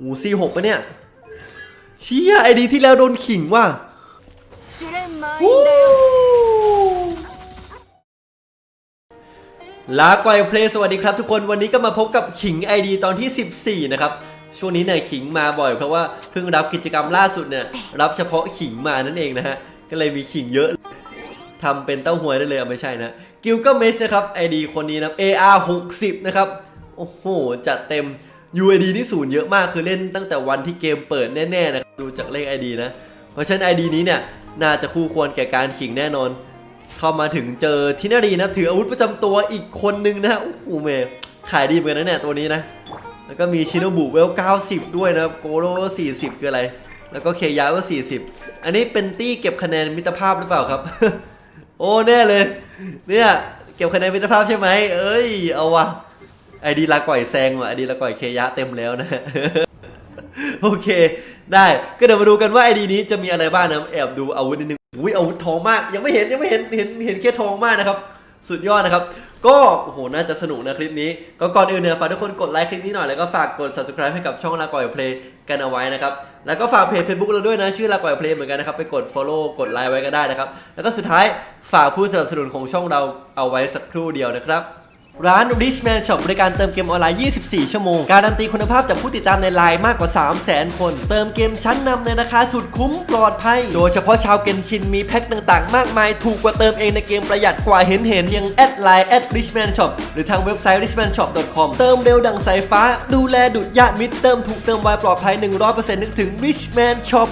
โอ้ซีหกปะเนี่ย เชียไอดีที่แล้วโดนขิงว่ะลาไกวเพลสวัสดีครับทุกคนวันนี้ก็มาพบกับขิง ID ตอนที่ 14 นะครับ ช่วงนี้เนี่ยขิงมาบ่อยเพราะว่าเพิ่งรับกิจกรรมล่าสุดเนี่ย รับเฉพาะขิงมานั่นเองนะฮะ ก็เลยมีขิงเยอะทำเป็นเต้าหวยได้เลยเไม่ใช่นะกิลก็เมสนะครับ ID คนนี้นะ AR 60 นะครับ โอ้โห จัดเต็ม UID นี่ศูนย์เยอะมากคือเล่นตั้งแต่วันที่เกมเปิดแน่ๆนะครับดูจากเลข ID นะ เพราะฉะนั้น ID นี้เนี่ยน่าจะคู่ควรแก่การขิงแน่นอน เข้ามาถึงเจอทินารีนะถืออาวุธประจำตัวอีกคนนึงนะโอ้โหเมขายดีเหมือนกันนะเนี่ยตัวนี้นะ แล้วก็มีชิโนบุเวล 90 ด้วยนะโกโร่40 คืออะไร แล้วก็เคยะว่า40 อันนี้เป็นตี้เก็บคะแนนมิตรภาพหรือเปล่าครับ โอ้แน่เลย เนี่ยเก็บคะแนนมิตรภาพใช่ไหมเอ้ยเอาวะ ไอดีลาก่อยแซงว่ะไอดีลาก่อยเคยะเต็มแล้วนะโอเค ได้ก็เดี๋ยวมาดูกันว่าไอดีนี้จะมีอะไรบ้างนะแอบดูอาวุธนิดนึงอุ้ยอาวุธทองมากยังไม่เห็นยังไม่เห็นเห็นเห็นแค่ทองมากนะครับ สุดยอดนะครับ ก็โอ้โหน่าจะสนุกนะคลิปนี้ ก็ก่อนอื่นเนี่ยฝากทุกคนกดไลค์คลิปนี้หน่อยแล้วก็ฝากกด subscribe ให้กับช่องลาก่อยเพลย์กันเอาไว้นะครับแล้วก็ฝากเพจ Facebook เราด้วยนะ ชื่อลาก่อยเพลย์เหมือนกันนะครับไปกด follow กดไลค์ไว้ก็ได้นะครับแล้วก็สุดท้ายฝากผู้สนับสนุนของช่องเราเอาไว้สักครู่เดียวนะครับ ร้าน Richman Shop บริการเติมเกมออนไลน์ 24 ชั่วโมง การันตีคุณภาพจากผู้ติดตามในไลน์มากกว่า 300,000 คน เติมเกมชั้นนำในราคาสุดคุ้มปลอดภัย โดยเฉพาะชาวเกนชินมีแพ็คต่างๆ มากมาย ถูกกว่าเติมเองในเกมประหยัดกว่าเห็นเห็นยังแอดไลน์แอด Richman Shop หรือทางเว็บไซต์ richmanshop.com เติมเร็วดังสายฟ้า ดูแลดุดญาติมิตรเติมถูกเติมไวปลอดภัย 100%นึกถึง Richman Shop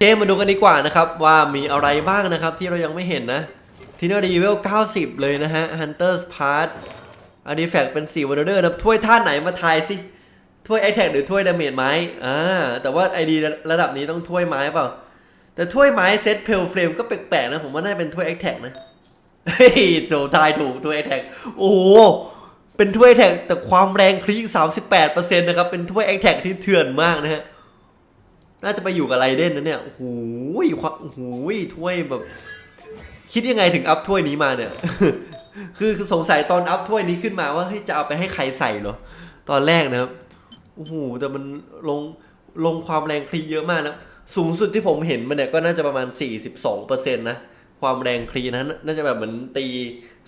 เกมมาดูกันดีกว่านะครับว่ามีอะไรบ้างนะครับที่เรายังไม่เห็นนะ ทีนารีเวล 90 เลยนะฮะ Hunter's Pass อันนี้แฟกเป็น4วันเดอร์นะถ้วยท่าไหนมาทายสิ ถ้วยไอแท็กหรือถ้วยดาเมจไม้อ่าแต่ว่าไอดีระดับนี้ต้องถ้วยไม้เปล่า แต่ถ้วยไม้เซตเพลเฟรมก็แปลกๆนะ ผมว่าน่าจะเป็นถ้วยไอแท็กนะเฮ้ยโถทายถูกถ้วยไอแท็กโอ้โห เป็นถ้วยแท็กแต่ความแรงคลิก38%นะครับ เป็นถ้วยไอแท็กที่เถื่อนมากนะฮะ น่าจะไปอยู่กับไรเดนนะเนี่ยโอ้โหความโอ้โหถ้วยแบบ คิดยังไงถึงอัพถ้วยนี้มาเนี่ย คือสงสัยตอนอัพถ้วยนี้ขึ้นมาว่าเฮ้ยจะเอาไปให้ใครใส่เหรอ ตอนแรกนะครับ โอ้โห แต่มันลงลงความแรงคลีเยอะมากนะ สูงสุดที่ผมเห็นมันเนี่ยก็น่าจะประมาณ 42%นะ ความแรงคลีนั้น น่าจะแบบเหมือนตี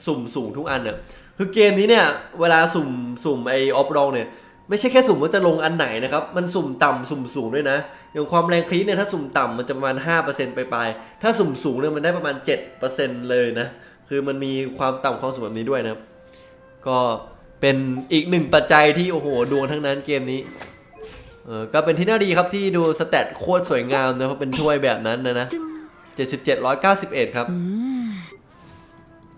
สุ่มสูงทุกอันเนี่ยคือเกมนี้เนี่ย เวลาสุ่มสุ่มไอออฟรองเนี่ย ไม่ใช่แค่สุ่มว่าจะลงอันไหนนะครับ มันสุ่มต่ำสุ่มสูงด้วยนะ อย่างความแรงคลีเนี่ยถ้าสุ่มต่ำมันจะประมาณ 5%ไปปลายๆถ้าสุ่มสูงเนี่ยมันได้ประมาณ 7%เลยนะ คือมันมีความต่ำความสูงแบบนี้ด้วยนะครับ ก็เป็นอีกหนึ่งปัจจัยที่โอ้โหดวงทั้งนั้นเกมนี้เออก็เป็นที่น่าดีครับที่ดูสแตทโคตรสวยงามนะเพราะเป็นถ้วยแบบนั้นนะนะ77 191 ครับ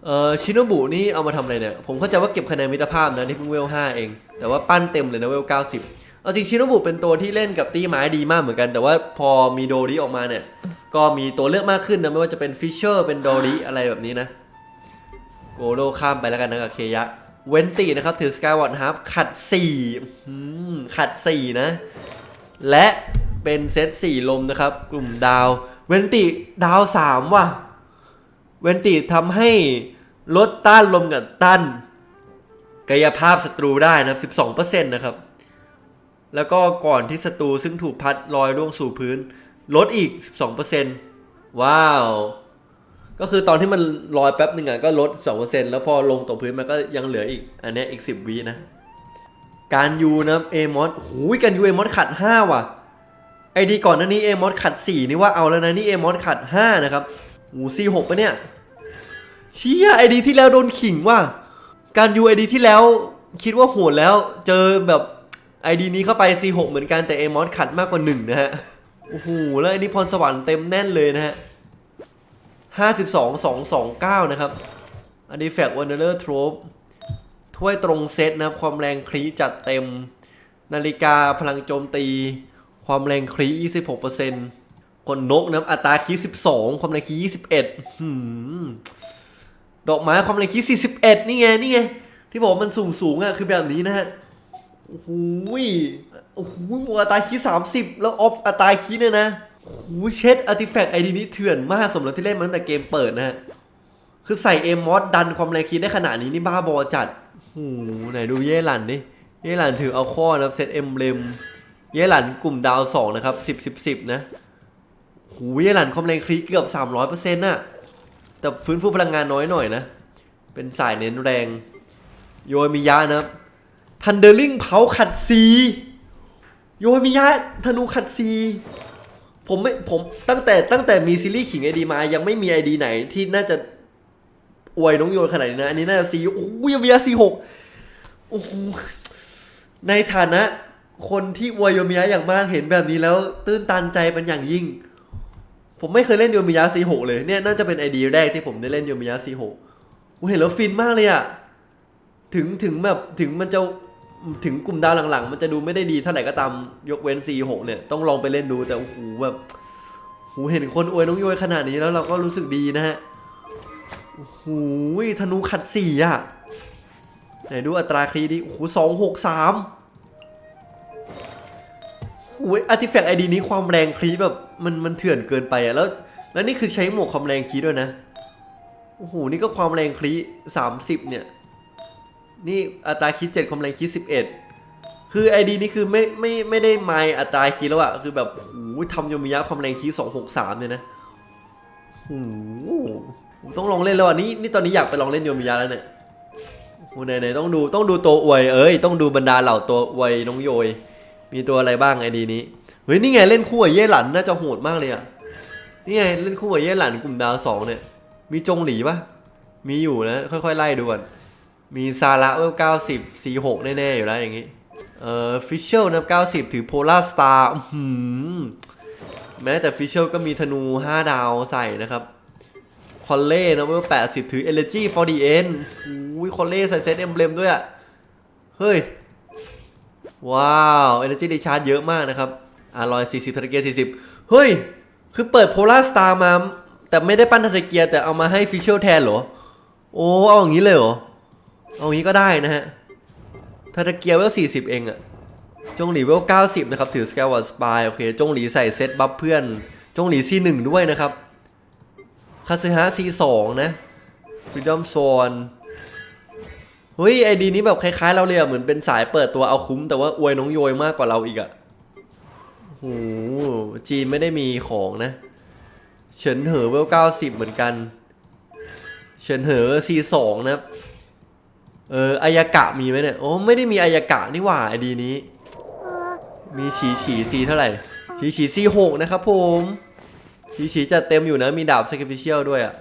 เออชิโนบุนี่เอามาทำอะไรเนี่ย ผมเข้าใจว่าเก็บคะแนนมิตรภาพนะที่เพิ่งเวล 5 เอง แต่ว่าปั้นเต็มเลยนะเวล 90 เอาจริงชิโนบุเป็นตัวที่เล่นกับตีไม้ดีมากเหมือนกัน แต่ว่าพอมีโดริออกมาเนี่ย ก็มีตัวเลือกมากขึ้นนะไม่ว่าจะเป็นฟิชเชอร์เป็นโดริอะไรแบบนี้นะโกโดข้ามไปแล้วกันนะกับเคยะเวนตีนะครับถือสกายวอร์ดฮาร์ฟขัด4ขัด 4 นะ และเป็นเซต4 ลมนะครับ กลุ่มดาว เวนติดาว 3 ว่ะ เวนติทำให้ลดต้านลมกับต้านกายภาพศัตรูได้นะครับ12%นะครับ แล้วก็ก่อนที่ศัตรูซึ่งถูกพัดลอยร่วงสู่พื้น ลดอีก 12%ว้าว ก็คือตอนที่มันลอยแป๊บหนึ่งอะก็ลด 2%แล้วพอลงตกพื้นมันก็ยังเหลืออีก อันนี้อีก 10วินะ การยูนะเอมอสหูยการยูเอมอสขัด 5 ว่ะ ไอดีก่อนหน้านี้เอมอสขัด 4 นี่ว่าเอาแล้วนะนี่เอมอสขัด 5 นะครับหูซีหกปะเนี่ย เชี่ยไอดีที่แล้วโดนขิงว่ะ การยูไอดีที่แล้วคิดว่าโหดแล้วเจอแบบ ไอดีนี้เข้าไป C6 เหมือนกันแต่เอมอสขัดมากกว่า1นะฮะ โอ้โห แล้วไอนี้พรสวรรค์เต็มแน่นเลยนะฮะ 52 229 นะครับ อันนี้แฟกวันเดอร์ทรปถ้วยตรงเซตนะครับ ความแรงคลีจัดเต็ม นาฬิกาพลังโจมตี ความแรงคลี26%คนนกนะครับ อัตราคี12 ความแรงคลี21หืมดอกไม้ความแรงคลี41 นี่ไง นี่ไง ที่บอกมันสูงสูงอะคือแบบนี้นะฮะ โอ้โหยโอ้โหบวอัตราคี30แล้วออฟอัตราคีเนี่ยนะโอ้โหเช็ดอาร์ติแฟกต์ไอดีนี้เถื่อนมากสมแล้วที่เล่นมาตั้งแต่เกมเปิดนะฮะ คือใส่เอมมอสดันความแรงคีได้ขนาดนี้นี่บ้าบอจัดโอ้โหไหนดูเย่หลันดิเย่หลันถือเอาข้อนะครับเซตเอ็มเลมเยหลันกลุ่มดาวสองนะครับสิบสิบสิบนะหูเยหลันความแรงคีเกือบสามร้อยเปอร์เซ็นต์น่ะแต่ฟื้นฟูพลังงานน้อยหน่อยนะ เป็นสายเน้นแรง โยมิยะนะครับ ทันเดอร์ลิงเผาขัดซีโยมิยะธนูขัดซีผมไม่ผมตั้งแต่ตั้งแต่มีซีรีส์ขิงไอดีมา ยังไม่มีไอดีไหนที่น่าจะอวยน้องโยนขนาดนี้นะ อันนี้น่าจะซีโอ้โหโยมิยะซีหกโอ้โหในฐานะ คนที่อวยโยมิยะอย่างมากเห็นแบบนี้แล้ว ตื้นตันใจเป็นอย่างยิ่ง ผมไม่เคยเล่นโยมิยะซีหกเลยเนี่ยน่าจะเป็นไอดีแรกที่ผมได้เล่นโยมิยะซีหกผมเห็นแล้วฟินมากเลยอะถึงถึงแบบถึงมันจะ ถึงกลุ่มดาวหลังๆ มันจะดูไม่ได้ดีเท่าไหร่ก็ตามยกเว้น C6 เนี่ยต้องลองไปเล่นดูแต่โอ้โหแบบโหเห็นคนอวยน้องโยยขนาดนี้แล้วเราก็รู้สึกดีนะฮะโอ้โหธนูขัดสี่อะไหนดูอัตราคลีดิโอ้โหสองหกสามโอ้ยอาร์ติแฟกต์ไอดีนี้ความแรงคลีแบบมันมันเถื่อนเกินไปอะแล้วแล้วนี่คือใช้หมวกความแรงคลีด้วยนะโอ้โหนี่ก็ความแรงคลีสามสิบเนี่ย นี่อัตราคิดเจ็ดความแรงคิดสิบเอ็ดคือไอดีนี้คือไม่ไม่ไม่ได้ไมล์อัตราคิดแล้วอะคือแบบโอ้โหทำโยมิยะความแรงคิดสองหกสามเนี่ยนะโอ้โหต้องลองเล่นแล้วอะนี่นี่ตอนนี้อยากไปลองเล่นโยมิยะแล้วเนี่ยโอ้ไหนไหนต้องดูต้องดูตัวอวยเอ้ยต้องดูบรรดาเหล่าตัวอวยน้องโยย มีตัวอะไรบ้างไอดีนี้เฮ้ยนี่ไงเล่นคู่กับเย่หลันน่าจะโหดมากเลยอะนี่ไงเล่นคู่กับเย่หลันกลุ่มดาวสองเนี่ยมีจงหลีปะมีอยู่นะค่อยๆไล่ดูก่อน มีซาระเวลเก้าสิบสี่หกแน่ๆอยู่แล้วอย่างงี้ เอ่อฟิชเชลนะเก้าสิบถือโพลาร์สตาร์แม้แต่ฟิชเชลก็มีธนู5ดาวใส่นะครับ คอลเล่นะเวลแปดสิบถือ Energy for the End อุ้ยคอลเล่ใส่เซตเอ็มเบลมด้วยอะเฮ้ย ว้าว Energy ดีชาร์จเยอะมากนะครับอ่ารอย40ทัตเกียร์40เฮ้ย คือเปิดโพลาร์สตาร์มา แต่ไม่ได้ปั้นทัตเกียร์แต่เอามาให้ฟิชเชลแทนเหรอ โอ้เอาอย่างนี้เลยเหรอ เอางนี้ก็ได้นะฮะทัตะเกียร์เวล40เองอะจงหลีเวล90นะครับ ถือสแกวอร์สปายโอเค จงหลีใส่เซตบัฟเพื่อน จงหลี C1 ด้วยนะครับ คาซึฮะ C2 นะ Freedom Zone เฮ้ยไอดีนี้แบบคล้ายๆ เราเลยอะเหมือนเป็นสายเปิดตัวเอาคุ้ม แต่ว่าอวยน้องโยยมากกว่าเราอีกอะโอ้โหจีนไม่ได้มีของนะ เฉินเหอเวล90เหมือนกัน เฉินเหอ C2 นะครับ เอออายากะมีไหมเนี่ยโอ้ไม่ได้มีอายากะนี่หว่าไอดีนี้ มีฉีฉีซีเท่าไหร่ ฉีฉีซีหกนะครับผมฉีฉีจะเต็มอยู่นะมีดาบ sacrificial ด้วยอะ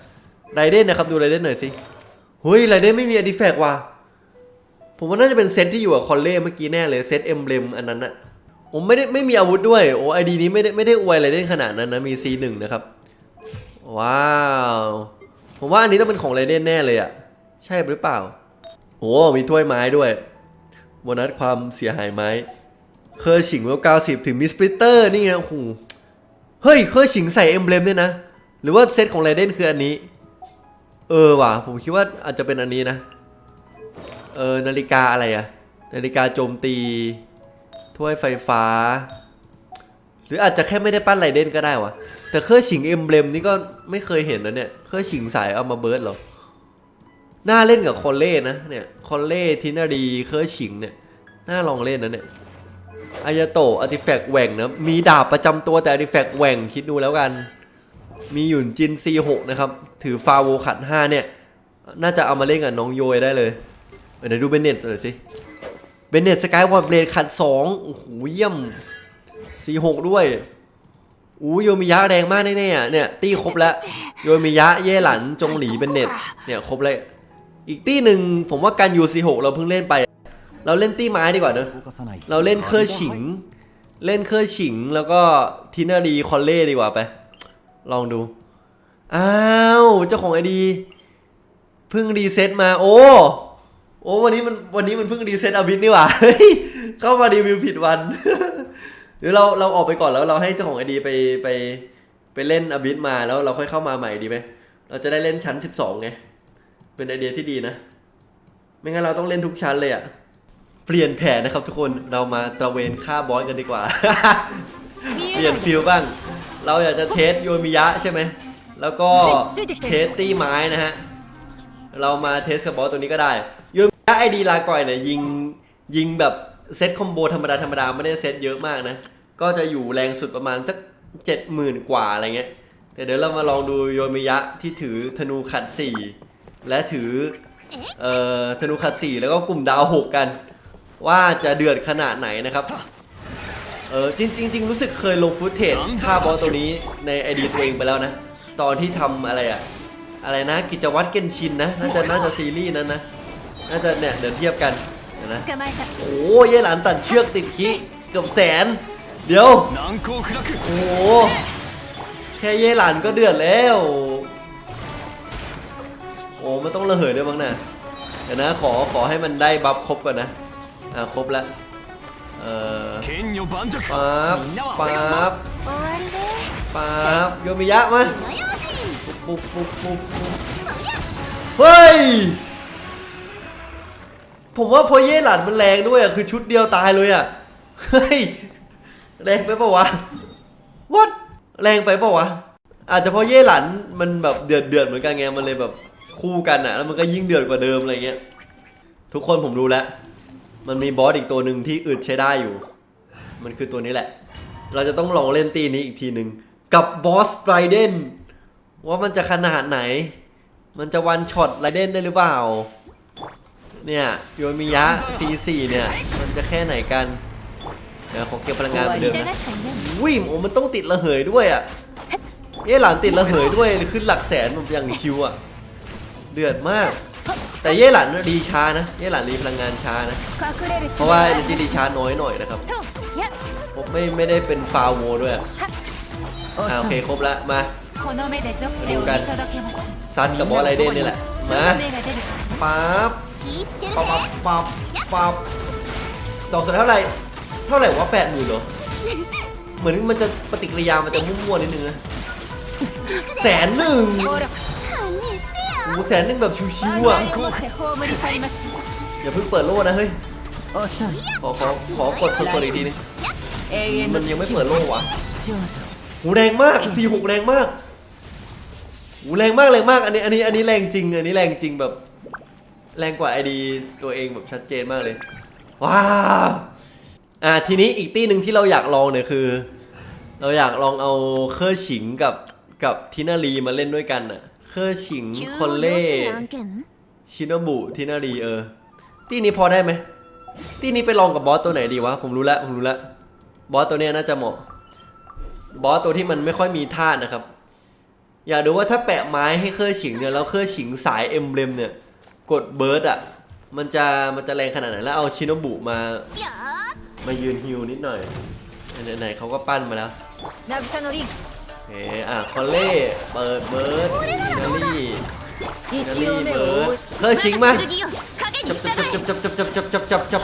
ไรเดนนะครับดูไรเดนหน่อยสิเฮ้ยไรเดนไม่มีอดิแฟกว่ะผมว่าน่าจะเป็นเซตที่อยู่กับคอลเล่เมื่อกี้แน่เลยเซตเอ็มเบลมอันนั้นอะผมไม่ได้ไม่มีอาวุธด้วยโอ้ไอดีนี้ไม่ได้ไม่ได้อวยไรเดนขนาดนั้นนะมี C1 นะครับว้าวผมว่าอันนี้ต้องเป็นของไรเดนแน่เลยอะใช่หรือเปล่า โอ้มีถ้วยไม้ด้วยโบนัสความเสียหายไม้ เคอร์ฉิงเวล90ถึงมิสปริเตอร์นี่ไงโอ้โหเฮ้ยเคอร์ฉิงใส่เอ็มเบลมด้วยนะ หรือว่าเซตของไรเดนคืออันนี้ เออว่ะ ผมคิดว่าอาจจะเป็นอันนี้นะ เออนาฬิกาอะไรอะนาฬิกาโจมตี ถ้วยไฟฟ้า หรืออาจจะแค่ไม่ได้ปั้นไรเดนก็ได้วะแต่เคอร์ฉิงเอ็มเบลมนี่ก็ไม่เคยเห็นนะเนี่ยเคอร์ฉิงสายเอามาเบิร์ดหรอ น่าเล่นกับคอลเล่นะเนี่ยคอลเล่ทินารีเคอร์ฉิงเนี่ยน่าลองเล่นนะเนี่ยอายาโตะอาร์ติแฟกต์แหว่งนะมีดาบประจำตัวแต่อาร์ติแฟกต์แหว่งคิดดูแล้วกัน มีหยุนจิน C6 นะครับ ถือฟาโวขัด5เนี่ย น่าจะเอามาเล่นกับน้องโยยได้เลยเดี๋ยวดูเบนเน็ตหน่อยสิเบนเน็ตสกายวอร์เบลดขัด2โอ้โหเยี่ยม C6 ด้วยอู้โยมิยะแรงมากแน่ๆอะเนี่ยตีครบแล้วโยมิยะเย่หลันจงหลีเบนเน็ตเนี่ยครบเลย อีกตี้หนึ่งผมว่าการ UC6 เราเพิ่งเล่นไป เราเล่นตี้ไม้ดีกว่าเนอะเราเล่นเคอร์ฉิง เล่นเคอร์ฉิงแล้วก็ทินารีคอลเล่ดีกว่าไป ลองดู อ้าวเจ้าของไอดีเพิ่งรีเซ็ตมา โอ้โอ้วันนี้มันวันนี้มันเพิ่งรีเซ็ตอาบิทนี่หว่าเฮ้ยเข้ามารีวิวผิดวันหรือเราเราออกไปก่อนแล้วเราให้เจ้าของไอดีไปไปไปเล่นอาบิทมาแล้วเราค่อยเข้ามาใหม่ดีไหมเราจะได้เล่นชั้น12ไง เป็นไอเดียที่ดีนะ ไม่งั้นเราต้องเล่นทุกชั้นเลยอะเปลี่ยนแผนนะครับทุกคนเรามาตระเวนฆ่าบอสกันดีกว่า เปลี่ยนฟิลบ้าง เราอยากจะเทสโยมิยะใช่ไหมแล้วก็เทสตี้ไม้นะฮะเรามาเทสกับบอสตัวนี้ก็ได้โยมิยะไอดีลาก่อยเนี่ยยิงยิงแบบเซตคอมโบธรรมดาธรรมดาไม่ได้เซตเยอะมากนะ ก็จะอยู่แรงสุดประมาณสักเจ็ดหมื่นกว่าอะไรเงี้ยแต่เดี๋ยวเรามาลองดูโยมิยะที่ถือธนูขัดสี่ และถือเอ่อธนูขัดสี่แล้วก็กลุ่มดาวหกกัน ว่าจะเดือดขนาดไหนนะครับเออจริงจริงรู้สึกเคยลงฟุตเทจฆ่าบอสตัวนี้ในไอดีตัวเองไปแล้วนะ ตอนที่ทำอะไรอะอะไรนะกิจวัตรเกนชินนะน่าจะน่าจะซีรีส์นั้นนะน่าจะเนี่ยเดี๋ยวเทียบกันนะโอ้ยยหลานตัดเชือกติดขี้เกือบแสน เดี๋ยวโอ้แค่เย่หลานก็เดือดแล้ว โอ้ไม่ต้องระเหยด้วยบ้างนะเดี๋ยวนะขอขอให้มันได้บัฟครบก่อนนะ อ่าครบแล้วเออปั๊บปั๊บปั๊บโยมิยะมาปุ๊บปุ๊บปุ๊บปุ๊บเฮ้ย ผมว่าพอเย่หลันมันแรงด้วยอะคือชุดเดียวตายเลยอะ เฮ้ย แรงไปป่าวะวัดแรงไปป่าวะอาจจะเพราะเย่หลันมันแบบเดือดเดือดเหมือนกันไงมันเลยแบบ คู่กันอะแล้วมันก็ยิ่งเดือดกว่าเดิมอะไรเงี้ย ทุกคนผมรู้แล้ว มันมีบอสอีกตัวหนึ่งที่อึดใช้ได้อยู่ มันคือตัวนี้แหละ เราจะต้องลองเล่นตีนี้อีกทีหนึ่งกับบอสไรเดนว่ามันจะขนาดไหน มันจะวันช็อตไรเดนได้หรือเปล่า เนี่ยโยมิยะ C4 เนี่ย มันจะแค่ไหนกันเดี๋ยวขอเก็บพลังงานเหมือนเดิมนะวิ่งโอ้มันต้องติดระเหยด้วยอะเอ๊ะหลานติดระเหยด้วยขึ้นหลักแสนอย่างคิวอะ เดือดมาก แต่เย่หลันดีช้านะเย่หลันรีพลังงานช้านะ เพราะว่าเอเนจีรีช้าน้อยหน่อยนะครับผมไม่ไม่ได้เป็นฟาวโวด้วยอ่าโอเคครบละมาดูกันซันกับบอสไรเดนนี่แหละมาปั๊บปั๊บปั๊บปั๊บดอกสุดเท่าไหร่เท่าไหร่ว่าแปดหมื่นเหรอเหมือนมันจะปฏิกิริยามันจะมุ่งมั่วนิดนึงนะแสนหนึ่ง โอ้โหแสนหนึ่งแบบชิวๆอ่ะ 万歳をもって葬り去りましょ อย่าเพิ่งเปิดโล่นะเฮ้ย う遅い ขอขอขอกดสดๆอีกทีนึง 永遠 มั の นยังไม่ 土 เปิดโล่วะ 浄土 หูแรงมากสี่หกแรงมากหูแรงมากแรงมาก อันนี้อันนี้อันนี้แรงจริง อันนี้แรงจริงแบบ แรงกว่าไอดีตัวเองแบบชัดเจนมากเลย ว้าวอ่าทีนี้อีกตีหนึ่งที่เราอยากลองเนี่ยคือ เราอยากลองเอาเคอร์ฉิงกับกับทินารีมาเล่นด้วยกันน่ะ เคอฉิงคนเล่ชินโนบุทินารีเออที่นี้พอได้ไหมที่นี้ไปลองกับบอสตัวไหนดีวะ ผมรู้แล้วผมรู้แล้วบอสตัวเนี้ยน่าจะเหมาะ บอสตัวที่มันไม่ค่อยมีท่านะครับ อยากดูว่าถ้าแปะไม้ให้เครือฉิงเนี่ยแล้วเครือฉิงสายเอ็มเบลมเนี่ย กดเบิร์ดอะ มันจะมันจะแรงขนาดไหนแล้วเอาชินโนบุมา มายืนฮิวนิดหน่อยไหนๆเขาก็ปั้นมาแล้ว เคอะคอลเล่เปิดเบิร์ดนาลี่นาลี่เบิร์ดเคยชิงไหมจับจับจับจับจับจับจับจับจับจับ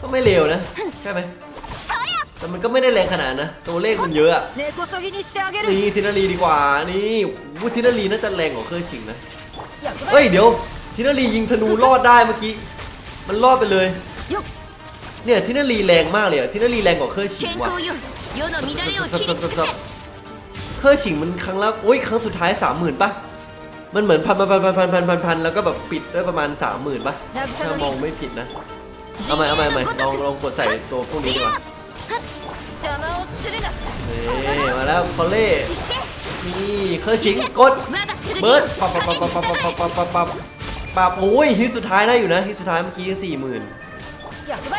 ก็ไม่เร็วนะใช่ไหมแต่มันก็ไม่ได้แรงขนาดนะตัวเลขมันเยอะนี่ทินารีดีกว่านี่วุทินารีน่าจะแรงกว่าเคยชิงนะเฮ้ยเดี๋ยวทินารียิงธนูรอดได้เมื่อกี้มันรอดไปเลยเนี่ยทินารีแรงมากเลยทินารีแรงกว่าเคยชิงว่ะ 世の乱れを切り尽くせ เครื่องชิงมันครั้งละโอ้ยครั้งสุดท้ายสามหมื่นป่ะ มันเหมือนพันพันพันพันพันพันพันพันแล้วก็แบบปิดด้วยประมาณสามหมื่นป่ะ 渚 ถ้า の มอง リン ไม่ผิดนะ เอาใหม่เอาใหม่เอาใหม่ลองลองกดใส่ตัวพวกนี้ดีกว่า 邪魔をするな นี่มาแล้วคอลเล่ นี่เครื่องชิงกด まだ剣 เบิร์ด よ ปับปับปับปับปับปับปับปับปับปับโอ้ยฮิตสุดท้ายได้อยู่นะฮิตสุดท้ายเมื่อกี้สี่หมื่น 役割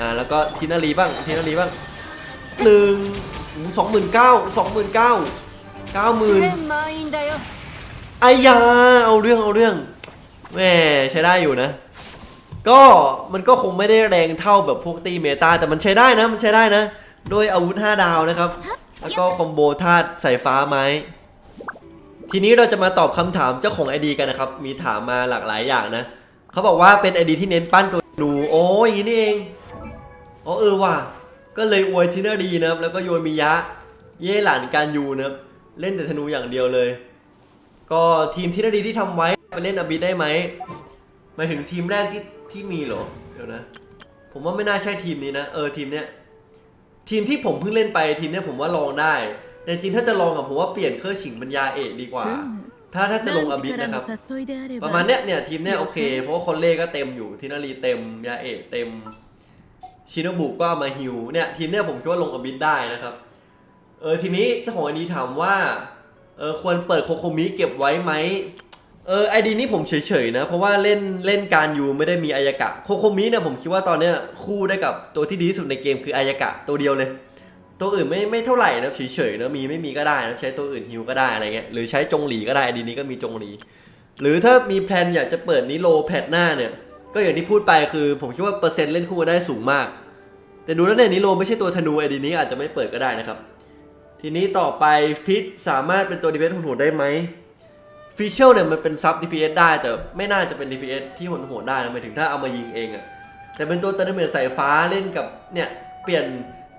อ่าแล้วก็ทินารีบ้างทินารีบ้าง หนึ่งสองหมื่นเก้าสองหมื่นเก้าเก้าหมื่นอายาเอาเรื่องเอาเรื่องแม่ใช้ได้อยู่นะ ก็มันก็คงไม่ได้แรงเท่าแบบพวกตีเมตาแต่มันใช้ได้นะมันใช้ได้นะด้วยอาวุธ 5 ดาวนะครับ แล้วก็คอมโบธาตุใส่ฟ้าไม้ทีนี้เราจะมาตอบคำถามเจ้าของไอดีกันนะครับ มีถามมาหลากหลายอย่างนะเขาบอกว่าเป็นไอดีที่เน้นปั้นตัวดู โอ้ยอย่างนี้นี่เองอ๋อเออว่ะ ก็เลยอวยทินารีนะครับ แล้วก็โยนมิยะ เย่หลานการยูนะครับ เล่นแต่ธนูอย่างเดียวเลย ก็ทีมทินารีที่ทำไว้ไปเล่นอบิได้ไหมหมายถึงทีมแรกที่ที่มีเหรอ เดี๋ยวนะ ผมว่าไม่น่าใช่ทีมนี้นะ เออทีมเนี้ย ทีมที่ผมเพิ่งเล่นไปทีมเนี้ยผมว่าลองได้ แต่จริงถ้าจะลองอะผมว่าเปลี่ยนเครื่องฉิงบรรยาเอกดีกว่าうถ้าถ้าจะลงอบิสนะครับ ประมาณเนี้ยเนี่ยทีมเนี้ยโอเค เพราะว่าคนเล่ก็เต็มอยู่ทินารีเต็มยาเอะเต็ม ชิโนบุก็เอามาฮิวเนี่ยทีมเนี้ยผมคิดว่าลงอบิสได้นะครับ เออทีนี้เจ้าของไอดีถามว่าเออควรเปิดโคโคมิเก็บไว้ไหมเออไอดีนี้ผมเฉยๆนะ เพราะว่าเล่นเล่นการยูไม่ได้มีอายากะโคโคมิเนี่ยผมคิดว่าตอนเนี้ยคู่ได้กับตัวที่ดีที่สุดในเกมคืออายากะตัวเดียวเลย ตัวอื่นไม่ไม่เท่าไหร่นะเฉยๆนะมีไม่มีก็ได้นะใช้ตัวอื่นฮิวก็ได้อะไรเงี้ยหรือใช้จงหลีก็ได้ไอดีนี้ก็มีจงหลี หรือถ้ามีแพลนอยากจะเปิดนิโลแพทหน้าเนี่ย ก็อย่างที่พูดไปคือ ผมคิดว่าเปอร์เซ็นต์เล่นคู่กันได้สูงมาก แต่ดูแล้วเนี่ยนิโลไม่ใช่ตัวธนูไอดีนี้อาจจะไม่เปิดก็ได้นะครับ ทีนี้ต่อไปฟิตสามารถเป็นตัวดีเฟนส์โหดๆได้ไหมฟิชเชลเนี่ยมันเป็นซับ DPS ได้แต่ไม่น่าจะเป็น DPS ที่โหดๆได้นะหมายถึงถ้าเอามายิงเองอะแต่เป็นตัวเตอร์เมสายฟ้าเล่นกับเนี่ยเปลี่ยน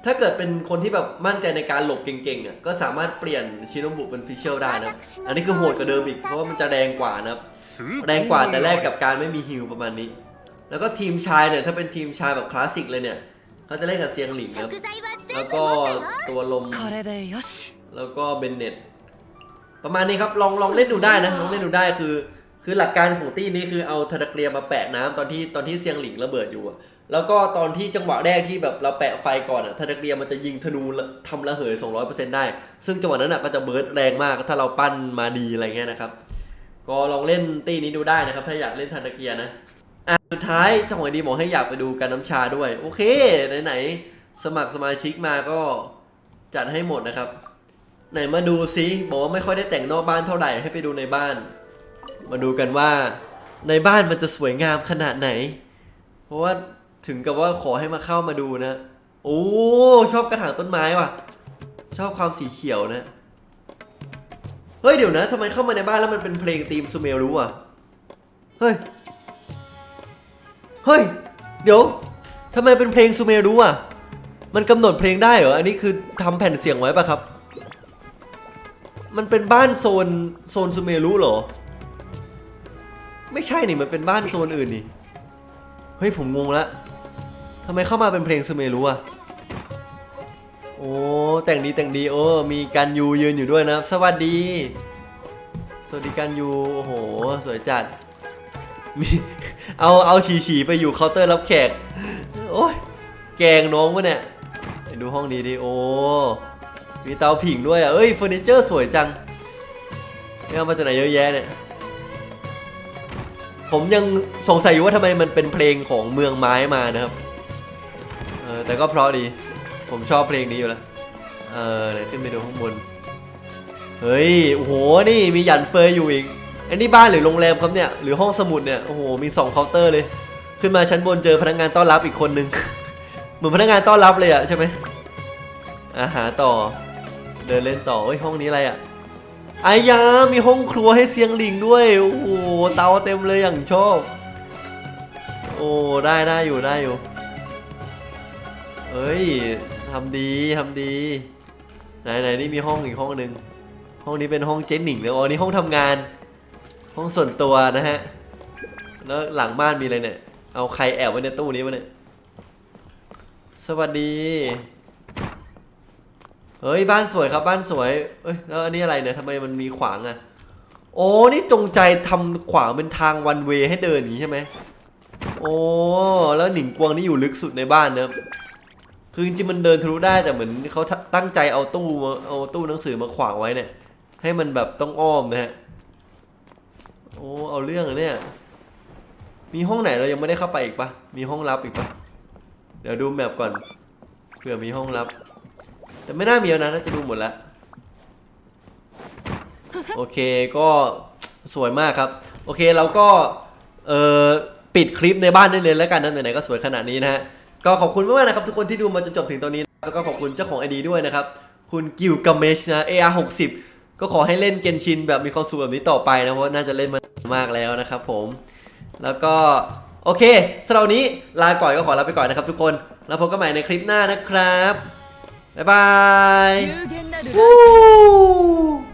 ถ้าเกิดเป็นคนที่แบบมั่นใจในการหลบเก่งๆเนี่ยก็สามารถเปลี่ยนชิโนบุเป็นฟิเชียลได้นะ อันนี้คือโหดกว่าเดิมอีกเพราะว่ามันจะแรงกว่านะแรงกว่าแต่แรกกับการไม่มีฮิวประมาณนี้ แล้วก็ทีมชายเนี่ยถ้าเป็นทีมชายแบบคลาสสิกเลยเนี่ยเขาจะเล่นกับเซียงหลิงครับแล้วก็ตัวลม แล้วก็เบนเน็ตประมาณนี้ครับลองลองเล่นดูได้นะลองเล่นดูได้คือ คือหลักการของตี้นี่คือเอาธนาเกลียมาแปะน้ำตอนที่ตอนที่เซียงหลิงระเบิดอยู่ แล้วก็ตอนที่จังหวะแรกที่แบบเราแปะไฟก่อนอะทาราเกียมันจะยิงธนูทำระเหย 200%ได้ ซึ่งจังหวะนั้นอะก็จะเบิร์ดแรงมากถ้าเราปั้นมาดีอะไรเงี้ยนะครับ ก็ลองเล่นตีนี้ดูได้นะครับ ถ้าอยากเล่นทาราเกียนะอะสุดท้ายจ้าของไอดีบอกให้อยากไปดูการน้ำชาด้วย โอเคไหนๆสมัครสมาชิกมาก็จัดให้หมดนะครับ ไหนมาดูซิบอกว่าไม่ค่อยได้แต่งนอกบ้านเท่าไหร่ให้ไปดูในบ้าน มาดูกันว่าในบ้านมันจะสวยงามขนาดไหน เพราะว่า ถึงกับว่าขอให้มาเข้ามาดูนะ โอ้ชอบกระถางต้นไม้ว่ะ ชอบความสีเขียวนะ เฮ้ยเดี๋ยวนะทำไมเข้ามาในบ้านแล้วมันเป็นเพลงธีมซูเมลรู้อะ เฮ้ย เฮ้ย เดี๋ยวทำไมเป็นเพลงซูเมรุอะ มันกำหนดเพลงได้เหรอ อันนี้คือทำแผ่นเสียงไว้ปะครับ มันเป็นบ้านโซนโซนซูเมรุเหรอ ไม่ใช่นี่มันเป็นบ้านโซนอื่นนี่ เฮ้ยผมงงละ ทำไมเข้ามาเป็นเพลงซูเมรุอะโอ้แต่งดีแต่งดีโอ้มีกันยูยืนอยู่ด้วยนะสวัสดี สวัสดีกันยูโอ้โห สวยจัดมีเอาเอาฉีฉีๆไปอยู่เคาน์เตอร์รับแขกโอ้ยแกงน้องวะเนี่ยดูห้องนี้ดิโอ้มีเตาผิงด้วยอะเอ้ยเฟอร์นิเจอร์สวยจังไม่เอามาจากไหนเยอะแยะเนี่ยผมยังสงสัยอยู่ว่าทำไมมันเป็นเพลงของเมืองไม้มานะครับ แต่ก็เพราะดี ผมชอบเพลงนี้อยู่แล้ว เออเดี๋ยวขึ้นไปดูข้างบน เฮ้ย โอ้โห นี่มีหยันเฟยอยู่อีก อันนี้บ้านหรือโรงแรมครับเนี่ย หรือห้องสมุดเนี่ย โอ้โห มีสองเคาน์เตอร์เลย ขึ้นมาชั้นบนเจอพนักงานต้อนรับอีกคนนึง เหมือนพนักงานต้อนรับเลยอะใช่ไหมอาหาต่อ เดินเล่นต่อเฮ้ยห้องนี้อะไรอะไอายามีห้องครัวให้เสียงลิงด้วย โอ้โห เตาเต็มเลยอย่างชอบ โอ้ ได้ได้อยู่ได้อยู่ เฮ้ยทำดีทำดี ไหนไหนนี่มีห้องอีกห้องหนึ่งห้องนี้เป็นห้องเจนหนิงเลยอ๋อนี่ห้องทำงาน ห้องส่วนตัวนะฮะ แล้วหลังบ้านมีอะไรเนี่ย เอาใครแอบไว้ในตู้นี้วะเนี่ย สวัสดี เฮ้ยบ้านสวยครับบ้านสวย เอ้ยแล้วอันนี้อะไรเนี่ยทำไมมันมีขวางอะ่ะ โอ้นี่จงใจทำขวางเป็นทางวันเวให้เดินอย่างนี้ใช่ไหมโอ้แล้วหนิงกวงนี่อยู่ลึกสุดในบ้านนะ คือจริงๆมันเดินทะลุได้แต่เหมือนเขาตั้งใจเอาตู้มาเอาตู้หนังสือมาขวางไว้เนี่ย ให้มันแบบต้องอ้อมนะฮะโอ้เอาเรื่องอะเนี่ย มีห้องไหนเรายังไม่ได้เข้าไปอีกปะมีห้องลับอีกปะเดี๋ยวดูแมปก่อนเผื่อมีห้องลับ แต่ไม่น่ามีแล้วนะน่าจะดูหมดแล้วโอเคก็สวยมากครับ โอเคเราก็เอ่อปิดคลิปในบ้านได้เลยแล้วกันนะไหนๆก็สวยขนาดนี้นะฮะ ก็ขอบคุณมากนะครับทุกคนที่ดูมาจนจบถึงตอนนี้ แล้วก็ขอบคุณเจ้าของไอดีด้วยนะครับ คุณกิวกัมเมชนะ AR 60ก็ขอให้เล่นเกนชินแบบมีความสุขแบบนี้ต่อไปนะ เพราะน่าจะเล่นมามากแล้วนะครับผม แล้วก็โอเคสำหรับวันี้ลาก่อนก็ขอลาไปก่อนนะครับทุกคน แล้วพบกันใหม่ในคลิปหน้านะครับ บ๊ายบาย